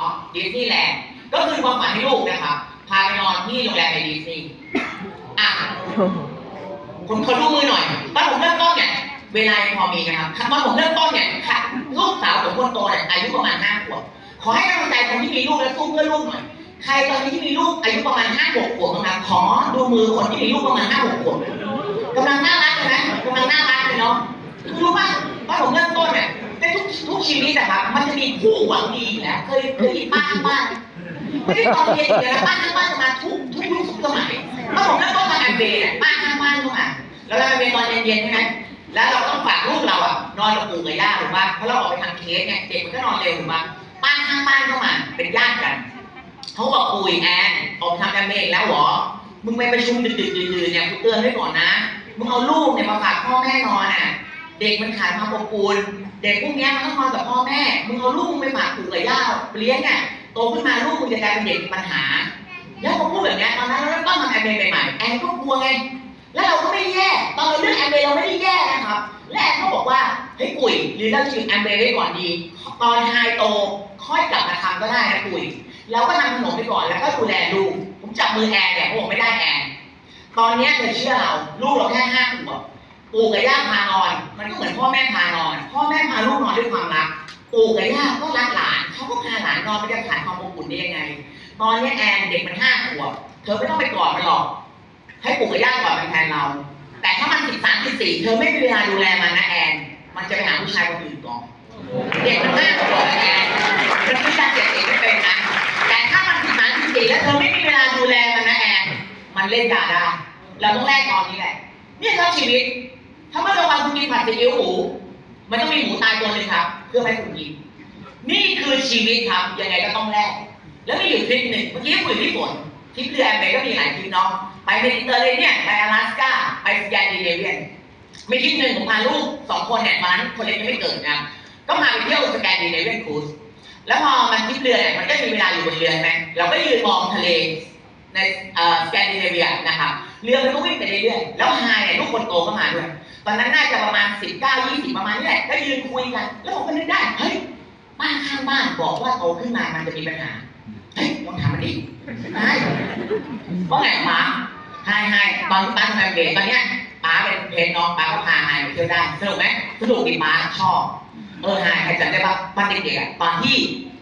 อ๋อดิสนีย์แลนด์ก็คือความฝันให้ลูกนะครับ พาไปนอนที่โรงแรมในดิสนีย์อะคุณขอดูมือหน่อยตอนผมเริ่มต้นเนี่ย เวลายังพอมีนะครับตอนผมเริ่มต้นเนี่ยค่ะลูกสาวผมคนโตเนี่ยอายุประมาณห้าขวบ ขอให้กำลังใจคนที่มีลูกและสู้เพื่อลูกหน่อย ใครตอนนี้ที่มีลูกอายุประมาณห้าหกขวบนะครับขอดูมือคนที่มีลูกประมาณห้าหกขวบกำลังน่ารักเลยนะกำลังน่ารักเลยเนาะคือรู้ป่ะตอนผมเริ่มต้นเนี่ย ในทุกทุกชีวิตนะครับมันจะมีผู้หวังดีอยู่แล้วเคยเคยเห็นป้าข้างบ้านไม่ได้ตอนเรียนอย่างเดียวนะป้าข้างบ้านจะมาทุกทุกยุคทุกสมัยตอผมเริ่มต้นมาแอมเบย์เนี่ยป้าข้างบ้านก็มาแล้วเราไปตอนเย็นๆใช่ไหมแล้วเราต้องฝากลูกเราอะนอนกับปู่กับย่าถูกป่ะเพราะเราออกไปทำเคสเนี่ยเด็กมันก็นอนเร็วถูกป่ะป้าข้างบ้านก็มาเป็นญาติกันเขาบอกปุยแอนออกทำแอมเบย์แล้วเหรอมึงไปประชุมดึกๆดื่นๆเนี่ยกูเตือนไว้ก่อนนะมึงเอาลูกเนี่ยมาฝากพ่อแม่นอนอะ เด็กมันขาดความอบอุ่นเด็กพวกนี้มันต้องนอนกับพ่อแม่มึงเอาลูกมึงไปฝากปู่กับย่าเลี้ยงอะโตขึ้นมาลูกมึงจะกลายเป็นเด็กมีปัญหา แล้วพอพูดแบบนี้ตอนนั้นเราเริ่มต้นทำแอมเบใหม่ๆแอนก็กลัวไงแล้วเราก็ไม่แย่ตอนเราเลือกแอมเบเราไม่ได้แย่นะครับและแอนก็บอกว่าเฮ้ยปุ๋ยหรือเราจะหยุดแอมเบไว้ก่อนดี ตอนไฮโตค่อยกลับมาทำก็ได้นะปุ๋ยเราก็ทำขนมไปก่อนแล้วก็ดูแลลูกผมจับมือแอนเนี่ยผมบอกไม่ได้แอนตอนนี้เธอเชื่อเราลูกเราแค่ห้าขวบ ปู่กับย่าพานอน มันก็เหมือนพ่อแม่พานอน พ่อแม่พาลูกนอนด้วยความรัก ปู่กับย่าก็รักหลานเขาก็พาหลานนอนไปจะขาดความอบอุ่นได้ยังไง ตอนนี้แอนเด็กมันห้าขวบ เธอไม่ต้องไปกอดมันหรอก ให้ปู่กับย่ากอดมันแทนเรา แต่ถ้ามันสิบสามสิบสี่เธอไม่มีเวลาดูแลมันนะแอน มันจะไปหาผู้ชายคนอื่นก่อน เด็กมันห้าขวบแอนมันคิการเจ็บเด็กไม่เป็นนะ แต่ถ้ามันสิบสามสิบสี่แล้วเธอไม่มีเวลาดูแลมันนะแอน มันเล่นยาได้เราต้องแลกตอนนี้แหละนี่คือชีวิต ถ้าเมื่อระวันคุณกินผัดซีอิ๊วหมู มันต้องมีหมูตายตัวหนึ่งครับ เพื่อให้คุณกิน นี่คือชีวิตครับ ยังไงก็ต้องแลก แล้วมีอยู่ทริปหนึ่งเมื่อกี้คุยที่ฝนทริปเรือแอมเบย์ก็มีหลายทริปเนาะ ไปเมดิเตอร์เรเนียน ไป阿拉斯าไปสแกนดิเนเวียน มีทริปหนึ่งผมพาลูกสองคนเนี่ยตอนนั้นคนเล็กยังไม่เกิดนะครับ ก็พาไปเที่ยวสแกนดิเนเวียนครูซ แล้วพอมันทริปเรือเนี่ยมันก็มีเวลาอยู่บนเรือใช่ไหมเราก็ยืนมองทะเลในเอ่อสแกนดิเนเวียนะครับ เรือมันก็วิ่งไปเรื่อยๆแล้วไฮเนี่ยลูกคนโตก็มาด้วย ตอนนั้นน่าจะประมาณ19 20ประมาณนี้แหละก็ยืนคุยกัน แล้วผมก็นึกได้เฮ้ยป้าข้างบ้านบอกว่าโตขึ้นมามันจะมีปัญหาเฮ้ยลองถามมันดิไอ้ว่าไงป้าไฮไฮตอนที่ป้าทำงานเบรกตอนเนี้ยป้าเป็นเพนน้องป้าก็พาไฮไปเที่ยวได้สนุกไหมสนุกดีป้าชอบเออไฮใครจำได้ปะตอนเด็กๆอะตอนที่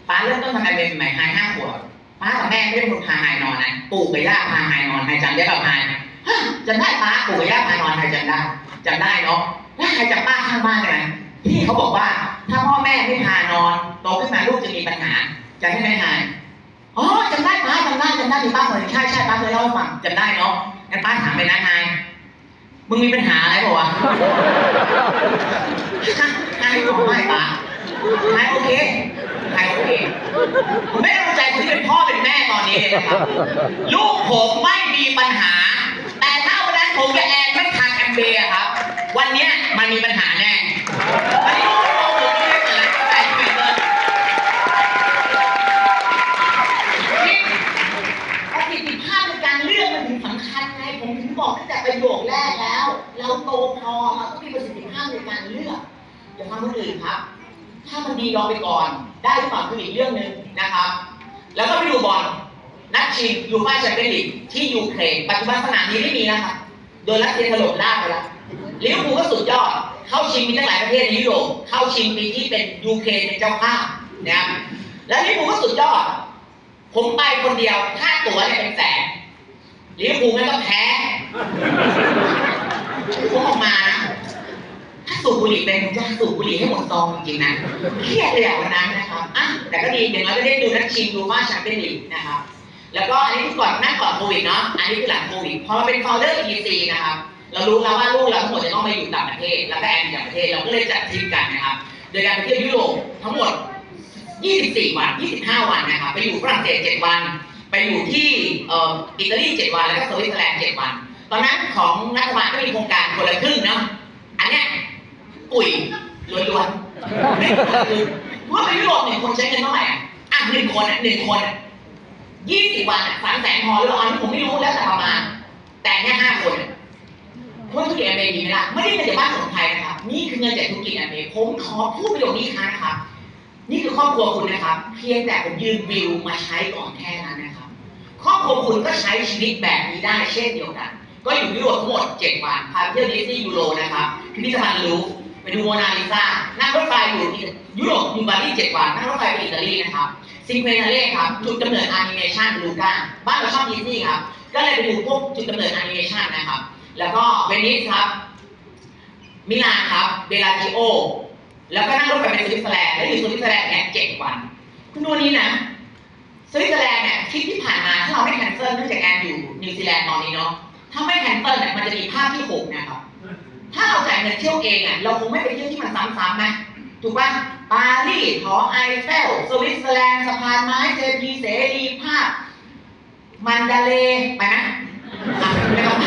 ป้าเริ่มต้นทำงานเบรกใหม่ไฮห้าขวบป้ากับแม่ไม่ได้เป็นคนพาไฮนอนนะปู่กับย่าพาไฮนอนไฮจำได้ปะไฮฮะ จำได้ป้าปู่กับย่าพานอนไฮจำได้จำได้เนาะแล้วใครจำป้าข้างบ้านได้ไหมพี่เขาบอกว่า ถ้าพ่อแม่ไม่พานอนโตขึ้นมาลูกจะมีปัญหาจำได้ไหมไฮอ๋อจำได้ป้าจำได้จำได้มีป้าคนหนึ่งใช่ใช่ป้าเคยเล่าให้ฟังจำได้เนาะงั้นป้าถามไปนะนายมึงมีปัญหาอะไรเปล่าวะนายบอกไม่ป้านายโอเคนายโอเคผมไม่เข้าใจคนที่เป็นพ่อเป็นแม่ตอนนี้เลยนะครับลูกผมไม่มีปัญหา แต่ถ้าวันนั้นผมกับแอนไม่ทานแอมเบย์อะครับ วันเนี้ยมันมีปัญหาแน่วันนี้ลูกผมผมไม่ได้เปิดร้านกาแฟที่ปิดเลยประสิทธิภาพในการเลือกมันถึงสำคัญไงผมถึงบอกตั้งแต่ประโยคแรกแล้ว เราโตพอเราต้องมีประสิทธิภาพในการเลือกอย่าทำคนอื่นครับ ถ้ามันดีลองไปก่อน ได้หรือเปล่าคืออีกเรื่องหนึ่งนะครับ แล้วก็ไปดูบอล นัดชิงยูฟ่าแชมเปี้ยนลีกที่ยูเครนปัจจุบันสนามนี้ไม่มีนะครับโดนรัสเซียถล่มล่าไปแล้วลิเวอร์พูลก็สุดยอด เข้าชิงมีตั้งหลายประเทศในยุโรปเข้าชิงปีที่เป็นยูเครนเป็นเจ้าภาพนะครับแล้วลิเวอร์พูลก็สุดยอด ผมไปคนเดียวค่าตั๋วเนี่ยเป็นแสนลิเวอร์พูลไม่ต้องแพ้ผมออกมานะถ้าสูบบุหรี่เป็นผมจะสูบบุหรี่ให้หมดซองจริงๆนะเครียดเลยอะวันนั้นนะครับอะแต่ก็ดีอย่างน้อยก็ได้ดูนักชิงดูว่าแชมเปี้ยนลีกนะครับ แล้วก็อันนี้คือก่อนนั่งก่อนโควิดเนาะ อันนี้คือหลังโควิด พอเราเป็น founder ETC นะครับ เรารู้แล้วว่าลูกเราทั้งหมดจะต้องไปอยู่ต่างประเทศ แล้วก็แอนอยู่ต่างประเทศ เราก็เลยจัดทริปกันนะครับ โดยการไปเที่ยวยุโรปทั้งหมด 24 วัน 25 วันนะครับ ไปอยู่ฝรั่งเศส 7 วัน ไปอยู่ที่อ,อิตาลี 7 วัน แล้วก็สวิตเซอร์แลนด์ 7 วัน ตอนนั้นของรัฐบาลก็มีโครงการคนละครึ่งเนาะ อันเนี้ยปุ๋ยล้วนๆไม่คนละครึ่งเพราะว่าไปยุโรปหนึ่งคนใช้เงินเท่าไหร่อะอะหนึ่งคนอะหนึ่งคนอะ ยี่สิบวันสามแสนพอหรือเปล่าอันนี้ผมไม่รู้แล้วแต่ประมาณ แต่เนี่ยห้าคนอะเพราะธุรกิจอเมริกาไม่ได้ไม่ได้เงินจากบ้านของไทยนะครับ นี่คือเงินจากธุรกิจอเมริกาผมขอพูดประโยคนี้ครั้งนะครับ นี่คือครอบครัวคุณนะครับ เพียงแต่ผมยืมวิวมาใช้ก่อนแค่นั้นนะครับ ครอบครัวคุณก็ใช้ชีวิตแบบนี้ได้เช่นเดียวกัน ก็อยู่ยุโรปทั้งหมด7วันพาเที่ยวดิสนีย์ยูโรนะครับพิพิธภัณฑ์ลูฟไปดูโมนาลิซานั่งรถไฟอยู่ยุโรปอยู่บาลี7วันนั่งรถไฟไปอิตาลีนะครับ ซิงเควนาเล่ครับจุดกำเนิดแอนิเมชันลูก้าบ้านเราชอบดิสนีย์ครับก็เลยไปดูพวกจุดกำเนิดแอนิเมชันนะครับ แล้วก็เวนิสครับมิลานครับเบลาจิโอ แล้วก็นั่งรถไฟไปสวิตเซอร์แลนด์แล้วอยู่สวิตเซอร์แลนด์เนี่ยเจ็ดวันคุณดูนี้นะสวิตเซอร์แลนด์เนี่ยทริปที่ผ่านมาถ้าเราไม่แคนเซิลเนื่องจากแอนอยู่นิวซีแลนด์ตอนนี้เนาะถ้าไม่แคนเซิลเนี่ยมันจะมีภาพที่หกนะครับถ้าเราจ่ายเงินเที่ยวเองอะเราคงไม่ไปเที่ยวที่มันซ้ำๆไหม ถูกป่ะปารีสหอไอเฟล สวิตเซอร์แลนด์สะพานไม้เจดีเสรีภาพ มันดาเลไปไหมอะไม่ต้องไป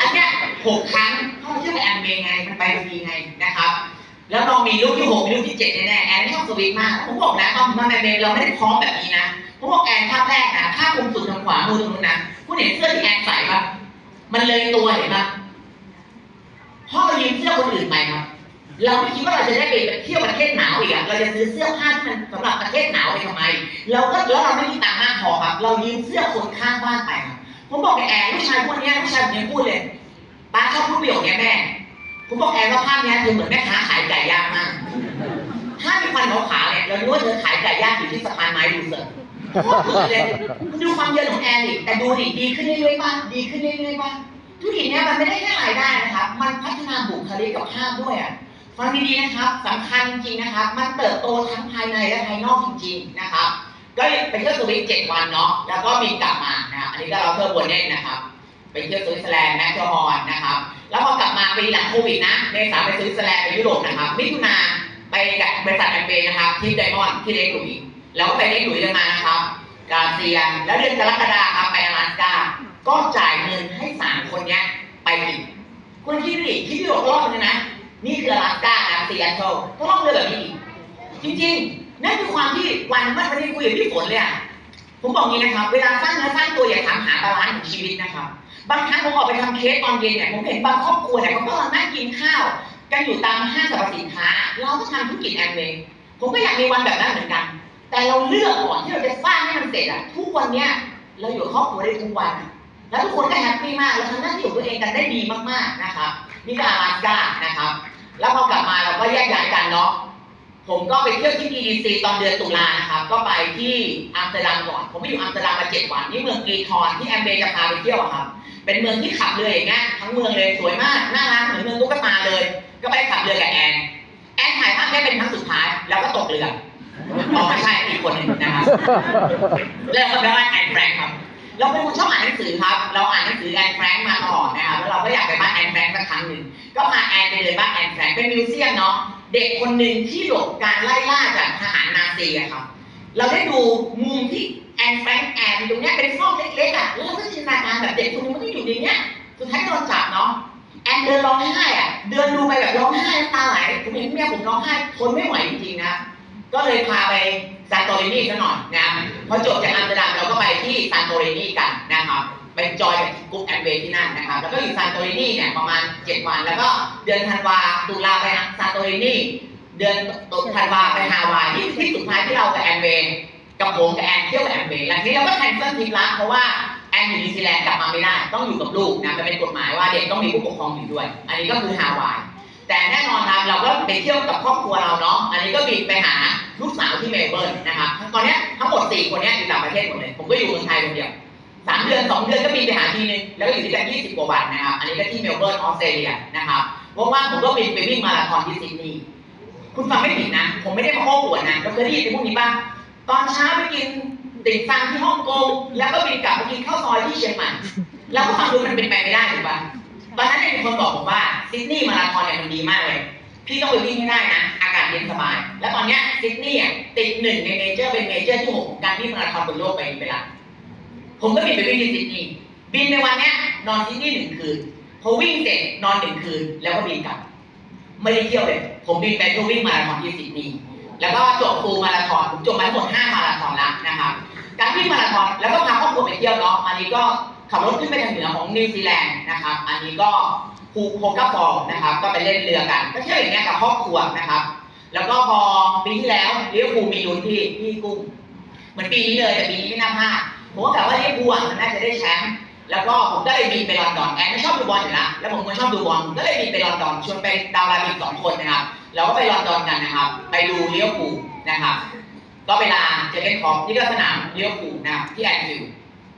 อันเนี้ยหกครั้งเพราเราเที่ยวกับแอนเมไงมันไปดีไงนะครับ แล้วน้องมีลูกที่หกมีลูกที่เจ็ดแน่ๆแอนไม่ชอบสวิตมาก ผมบอกนะตอนมาแมนเมย์เราไม่ได้พร้อมแบบนี้นะผมบอกแอนภาพแรกนะภาพมุมสุดทางขวามือตรงนู้นนะคุณเห็นเสื้อที่แอนใส่ปะมันเลยตัวเห็นปะพ่อเรายืมเสื้อคนอื่นไปครับ เราไม่คิดว่าเราจะได้ไปเที่ยวประเทศหนาวอีกอะเราจะซื้อเสื้อผ้าที่มันสำหรับประเทศหนาวไปทำไม เราก็แล้วเราไม่มีตังค์มากพอครับ เรายืมเสื้อคนข้างบ้านไปครับผมบอกแอนลูกชายพวกนี้ลูกชายยังพูดเลยป้าชอบพูดประโยคเนี้ยแม่ ผมบอกแอนว่าภาพนี้เธอเหมือนแม่ค้าขายไก่ย่างมาก ถ้ามีควันขาวๆเนี่ยเรารู้ว่าเธอขายไก่ย่างอยู่ที่สะพานไม้ดูเสิร์ฟโคตรเหมือนเลยคุณดูความเยินของแอนดิแต่ดูดิดีขึ้นเรื่อยๆป่ะดีขึ้นเรื่อยๆป่ะธุรกิจเนี้ยมันไม่ได้แค่รายได้นะครับ มันพัฒนาบุคลิกกับภาพด้วยอะ ฟังดีๆนะครับสำคัญจริงๆนะครับ มันเติบโตทั้งภายในและภายนอกจริงๆนะครับ ก็ไปเที่ยวสวิตเจ็ดวันเนาะแล้วก็บินกลับมานะครับอันนี้ก็เราเที่ยวบนเน่นะครับไปเที่ยวสวิตเซอร์แลนด์แมคโดฮอนนะครับ แล้วพอกลับมาปีหลังโควิดนะเมษาไปสวิตเซอร์แลนด์ไปยุโรปนะครับมิถุนาไปกับบริษัทแอมเบย์นะครับที่ไดมอนด์ที่เลกหลุยแล้วก็ไปเลกหลุยกันมานะครับกาเซียแล้วเดือนกรกฎาคมครับไปอลาสก้าก็จ่ายเงินให้สามคนเนี้ยไปอีกคุณคิดดิคิดยุโรปรอบนึงนะ นี่คืออลาสก้านะซีแอตเทิลก็ล่องเรือแบบนี้จริงๆนั่นคือความที่วันเมื่อวันนี้คุยกับพี่ฝนเลยอะผมบอกงี้นะครับ เวลาสร้างเนื้อสร้างตัวอย่าถามหาบาลานซ์ของชีวิตนะครับ บางครั้งผมออกไปทำเคสตอนเย็นเนี่ยผมเห็นบางครอบครัวเนี่ยเขากำลังนั่งกินข้าว กันอยู่ตามห้างสรรพสินค้า เราก็ทำธุรกิจแอมเวย์ผมก็อยากมีวันแบบนั้นเหมือนกัน แต่เราเลือกก่อนที่เราจะสร้างให้มันเสร็จอะทุกวันเนี้ยเราอยู่ครอบครัวได้ทุกวัน แล้วทุกคนก็แฮปปี้มากเราทำหน้าที่ของตัวเองกันได้ดีมากๆนะครับนี่ก็อลาสก้านะครับ แล้วพอกลับมาเราก็แยกย้ายกันเนาะ ผมก็ไปเที่ยวที่ EDC ตอนเดือนตุลานะครับ ก็ไปที่อัมสเตอร์ดัมก่อน ผมไปอยู่อัมสเตอร์ดัมมาเจ็ดวัน นี่เมืองกรีทอนที่แอมเบย์จะพาไปเที่ยวอะครับ เป็นเมืองที่ขับเรืออย่างเงี้ยทั้งเมืองเลยสวยมาก น่ารักเหมือนเมืองตุ๊กตาเลย ก็ไปขับเรือกับแอน แอนถ่ายภาพได้เป็นครั้งสุดท้าย แล้วก็ตกเรืออ๋อไม่ใช่อีกคนหนึ่งนะครับแล้วก็แปลว่าแอนแฟรงค์ครับ เราเป็นคนชอบอ่านหนังสือครับ เราอ่านหนังสือแอนแฟรงค์มาตลอดนะครับแล้วเราก็อยากไปบ้านแอนแฟรงค์สักครั้งหนึ่ง ก็พาแอนไปเลยบ้านแอนแฟรงค์เป็นมิวเซียมเนาะ เด็กคนหนึ่งที่หลบการไล่ล่าจากทหารนาซีอะครับ เราได้ดูมุมที่แอนแฟรงค์แอนอยู่ตรงเนี้ยเป็นซอกเล็กๆอะแล้วเราก็จินตนาการแบบเด็กคนนึงมันก็อยู่ในเนี้ย สุดท้ายโดนจับเนาะ แอนเดินร้องไห้อะเดินดูไปแบบร้องไห้น้ำตาไหลผมเห็นเมียผมร้องไห้ทนไม่ไหวจริงๆนะ ก็เลยพาไป ซานโตรินีซะหน่อยนะพอจบจากอัมสเตอร์ดัมเราก็ไปที่ซานโตรินีกันนะครับไปจอยกับกลุ่มแอนเวย์ที่นั่นนะครับ แล้วก็อยู่ซานโตรินีเนี่ยประมาณ 7 วัน แล้วก็เดือนธันวาตุลาไปซานโตรินีเดือนธันวาไปฮาวายที่ที่สุดท้ายที่เรากับแอนเวย์กับผมกับแอนเที่ยวกับแอนเวย์หลังจากนี้เราก็แคนเซิลทริปละเพราะว่าแอนอยู่นิวซีแลนด์กลับมาไม่ได้ ต้องอยู่กับลูกนะมันเป็นกฎหมายว่าเด็กต้องมีผู้ปกครองอยู่ด้วย อันนี้ก็คือฮาวายแต่แน่นอนครับเราก็ไปเที่ยวกับครอบครัวเราเนาะอันนี้ก็บินไปหา ลูกสาวที่เมลเบิร์นนะครับตอนนี้ทั้งหมดสี่คนนี้อยู่ต่างประเทศหมดเลย ผมก็อยู่เมืองไทยคนเดียวสามเดือนสองเดือนก็บินไปหาทีนึงแล้วก็อยู่ที่กันยี่สิบกว่าวันนะครับ อันนี้ก็ที่เมลเบิร์นออสเตรเลียนะครับว่างๆผมก็บินไปวิ่งมาราธอนที่ซิดนีย์คุณฟังไม่ผิดนะ ผมไม่ได้มาโอ้อวดนะเราเคยได้ยินพวกนี้ป่ะตอนเช้าไปกินติ่มซำที่ฮ่องกงแล้วก็บินกลับมากินข้าวซอยที่เชียงใหม่แล้วก็ฟังดูมันเป็นไปไม่ได้ถูกปะตอนนั้นเนี่ยมีคนบอกผมว่าซิดนีย์มาราธอนเนี่ยมันดีมากเลย พี่ต้องไปวิ่งให้ได้นะ อากาศเย็นสบาย แล้วตอนเนี้ยซิดนีย์อะติดหนึ่งในเมเจอร์เป็นเมเจอร์ที่หกของการวิ่งมาราธอนบนโลกไปไปละผมก็บินไปวิ่งที่ซิดนีย์บินในวันเนี้ยนอนซิดนีย์หนึ่งคืนพอวิ่งเสร็จนอนหนึ่งคืนแล้วก็บินกลับ ไม่ได้เที่ยวเลย ผมบินไปเพื่อวิ่งมาราธอนที่ซิดนีย์แล้วก็จบฟูลมาราธอนผมจบมาทั้งหมด5มาราธอนแล้วนะครับการวิ่งมาราธอนแล้วก็พาครอบครัวไปเที่ยวเนาะอันนี้ก็ขับรถขึ้นไปทางเหนือของนิวซีแลนด์นะครับ อันนี้ก็ ภูโคกาฟอร์นะครับ ก็ไปเล่นเรือกัน ก็เที่ยวอย่างเงี้ยกับครอบครัวนะครับ แล้วก็พอปีที่แล้วเลิเวอร์พูมีลุ้นที่ที่กุ้ง เหมือนปีนี้เลยแต่ปีนี้ไม่น่าพลาดผมก็กะว่าลิเวอร์พูลอะมันน่าจะได้แชมป์แล้วก็ผมก็เลยบินไปลอนดอนแอนไม่ชอบดูบอลอยู่แล้วแล้วผมก็ชอบดูบอลก็เลยบินไปลอนดอนชวนไปดาวราบิกสองคนนะครับแล้วก็ไปลอนดอนกันนะครับ ไปดูเลิเวอร์พูนะครับ ก็เวลาเจอเล่นคอปนี่ก็สนามเลิเวอร์พูนะครับที่แอนฟิลด์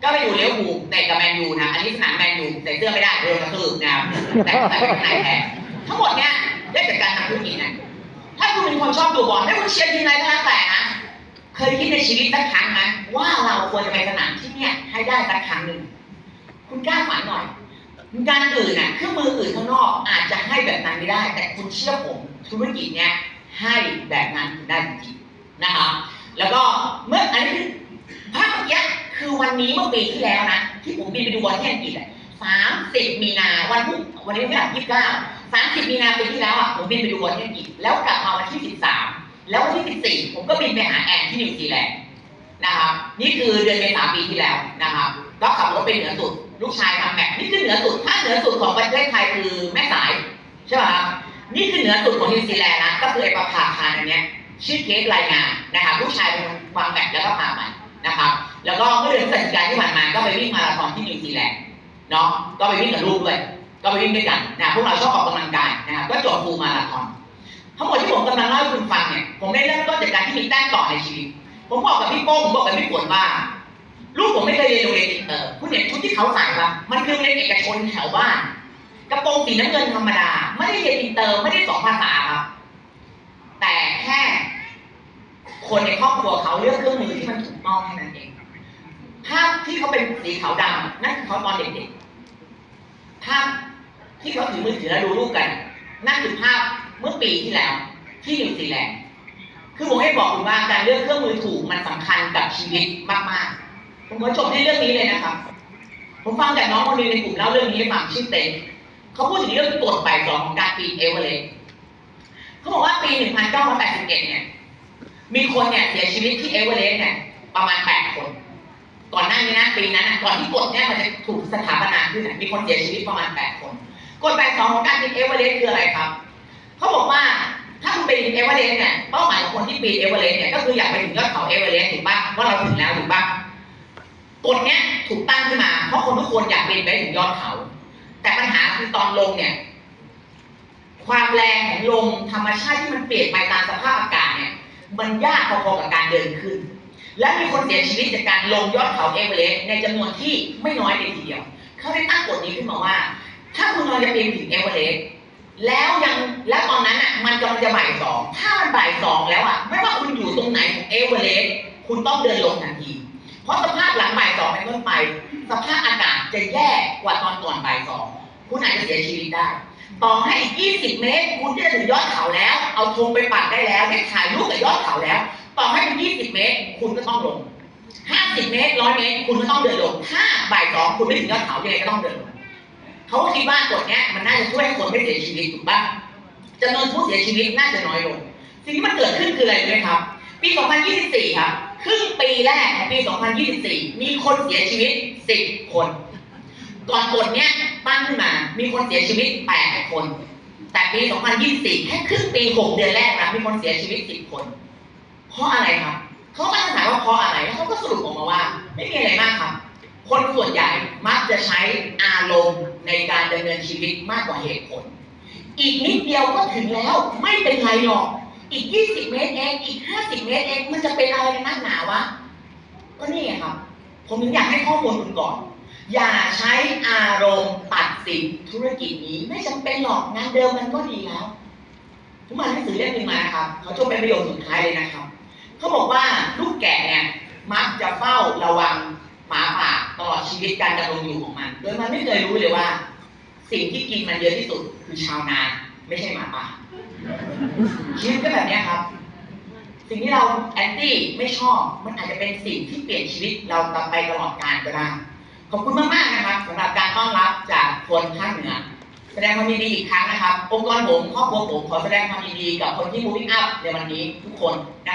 ก็ไปดูลิเวอร์พูลเตะกับแมนยูนะ อันนี้สนามแมนยูใส่เสื้อไม่ได้โดนกระทืบนะครับแต่ใส่ข้างในแทนทั้งหมดเนี้ยได้จากการทำธุรกิจนะถ้าคุณเป็นคนชอบดูบอลไม่คุณเชียร์ทีมอะไรก็แล้วแต่นะเคยคิดในชีวิตสักครั้งไหมว่าเราควรจะไปสนามที่เนี่ยให้ได้สักครั้งหนึ่งคุณกล้าฝันหน่อยงานอื่นน่ะเครื่องมืออื่นข้างนอกอาจจะให้แบบนั้นไม่ได้ แต่คุณเชื่อผมธุรกิจเนี้ยให้แบบนั้นได้จริงๆนะครับแล้วก็เมื่ออันนี้ภาพเมื่อกี้ คือวันนี้เมื่อปีที่แล้วนะที่ผมบินไปดูบอลที่อังกฤษอะสามสิบมีนาวันพรุ่วันนี้ไม่ถึงยี่สิบเก้าสามสิบมีนาปีที่แล้วอะผมบินไปดูบอลที่อังกฤษแล้วกลับมาวันที่สิบสามแล้ววันที่สิบสี่ผมก็บินไปหาแอนที่นิวซีแลนด์นะครับนี่คือเดือนเมษาปีที่แล้วนะครับก็ขับรถไปเหนือสุด ลูกชายทำแมปนี่คือเหนือสุดถ้าเหนือสุดของประเทศไทยคือแม่สายใช่ป่ะครับนี่คือเหนือสุดของนิวซีแลนด์นะก็คือไอ้ประภาคารอันเนี้ยชื่อเคสรายงานนะครับลูกชายเป็นคนวางแบบแล้วก็พาไป นะครับ แล้วก็เมื่อเดือนพฤศจิกายนที่ผ่านมาก็ไปวิ่งมาราธอนที่นิวซีแลนด์เนาะก็ไปวิ่งกับลูกด้วย ก็ไปวิ่งด้วยกันนะพวกเราชอบออกกำลังกายนะครับก็จบฟูมาราธอนทั้งหมดที่ผมกำลังเล่าให้คุณฟังเนี่ยผมได้เริ่มต้นจากการที่มีแต้มต่อในชีวิต ผมบอกกับพี่โป้งผมบอกกับพี่ฝนว่าลูกผมไม่เคยเรียนโรงเรียนอินเตอร์คุณเห็นชุดที่เขาใส่ปะมันคือโรงเรียนเอกชนแถวบ้าน กระโปรงสีน้ำเงินธรรมดา ไม่ได้เรียนอินเตอร์ไม่ได้สองภาษาครับแต่แค่ คนในครอบครัวเขาเลือกเครื่องมือที่มันถูกต้องนั้นเอง ภาพที่เขาเป็นสีขาวดำนั่นคือเขาตอนเด็กๆ ภาพที่เขาถือมือถือแล้วดูรูปกัน นั่นคือภาพเมื่อปีที่แล้ว ที่นิวซีแลนด์คือผมให้บอกคุณว่าการเลือกเครื่องมือถูกมันสำคัญกับชีวิตมากๆ ผมขอจบที่เรื่องนี้เลยนะครับ ผมฟังจากน้องคนนึงในกลุ่มเล่าเรื่องนี้ให้ฟังชื่อเต็นเขาพูดถึงเรื่องกฎบ่ายสองของการปีนเอเวอเรสต์เขาบอกว่าปี 1981 เนี่ย มีคนเนี่ยเสียชีวิตที่เอเวอเรสต์เนี่ยประมาณ8คน ก่อนหน้านี้นะปีนั้นนะก่อนที่กฎเนี่ยมันจะถูกสถาปนาขึ้นมีคนเสียชีวิตประมาณ8คนกฎบ่ายสองของการปีนเอเวอเรสต์คืออะไรครับเขาบอกว่าถ้าคุณไปปีนเอเวอเรสต์เนี่ยเป้าหมายของคนที่ปีนเอเวอเรสต์เนี่ยก็คืออยากไปถึงยอดเขาเอเวอเรสต์ถูกปะว่าเราถึงแล้วถูกปะกฎเนี้ยถูกตั้งขึ้นมา เพราะคนทุกคนอยากปีนไปถึงยอดเขา แต่ปัญหาคือตอนลงเนี่ยความแรงของลมธรรมชาติที่มันเปลี่ยนไปตามสภาพอากาศเนี่ย มันยากพอๆกับการเดินขึ้น และมีคนเสียชีวิตจากการลงยอดเขาเอเวอเรสต์ในจำนวนที่ไม่น้อยเลยทีเดียว เขาได้ตั้งกฎนี้ขึ้นมาว่า ถ้าคุณกำลังจะปีนถึงเอเวอเรสต์แล้วยังแล้วตอนนั้นอะมันกำลังจะบ่ายสองถ้ามันบ่ายสองแล้วอะไม่ว่าคุณอยู่ตรงไหนของเอเวอเรสต์คุณต้องเดินลงทันทีเพราะสภาพหลังบ่ายสองเป็นต้นไป สภาพอากาศจะแย่กว่าตอนก่อนบ่ายสองคุณอาจจะเสียชีวิตได้ ต่อให้อีก20เมตรคุณจะถึงยอดเขาแล้ว เอาธงไปปักได้แล้วได้ถ่ายรูปกับยอดเขาแล้ว ต่อให้เป็น20เมตร คุณก็ต้องลง50เมตร100เมตร คุณก็ต้องเดินลงถ้าบ่ายสองคุณไม่ถึงยอดเขายังไงก็ต้องเดินลงเขาก็คิดว่ากฎเนี้ยมันน่าจะช่วยคนไม่เสียชีวิตถูกปะจำนวนผู้เสียชีวิตน่าจะน้อยลงสิ่งที่มันเกิดขึ้นคืออะไรรู้ไหมครับ ปี 2024 ครับ ครึ่งปีแรกของปี 2024 มีคนเสียชีวิต 10 คน ก่อนกฎเนี้ยตั้งขึ้นมา มีคนเสียชีวิต8คน แต่ปี 2024 แค่ครึ่งปี6เดือนแรกนะมีคนเสียชีวิต10คน เพราะอะไรครับเขาตั้งถามว่าเพราะอะไรแล้วเขาก็สรุปออกมาว่า ไม่มีอะไรมากครับ คนส่วนใหญ่มักจะใช้อารมณ์ในการดำเนินชีวิตมากกว่าเหตุผล อีกนิดเดียวก็ถึงแล้วไม่เป็นไรหรอก อีก 20 เมตรเอง อีก 50 เมตรเอง มันจะเป็นอะไรนนักหนาวะ ก็นี่ไงครับ ผมถึงอยากให้ข้อมูลคุณก่อน อย่าใช้อารมณ์ตัดสินธุรกิจนี้ไม่จำเป็นหรอกงานเดิมมันก็ดีแล้วผมอ่านหนังสือเล่มหนึ่งมาครับเขาจบเป็นประโยคสุดท้ายเลยนะครับเขาบอกว่าลูกแกะเนี่ยมักจะเฝ้าระวังหมาป่าตลอดชีวิตการดำรงอยู่ของมันโดยมันไม่เคยรู้เลยว่า สิ่งที่กินมันเยอะที่สุดคือชาวนาไม่ใช่หมาป่าชีวิตก็แบบนี้ครับ สิ่งที่เราแอนตี้ไม่ชอบ มันอาจจะเป็นสิ่งที่เปลี่ยนชีวิตเราต่อไปตลอดกาลก็ได้ ขอบคุณมากๆนะครับสำหรับการต้อนรับจากคนภาคเหนือแสดงความยินดีอีกครั้งนะครับ องค์กรผมครอบครัวผมขอแสดงความยินดีกับคนที่ moving up ในวันนี้ทุกคนนะ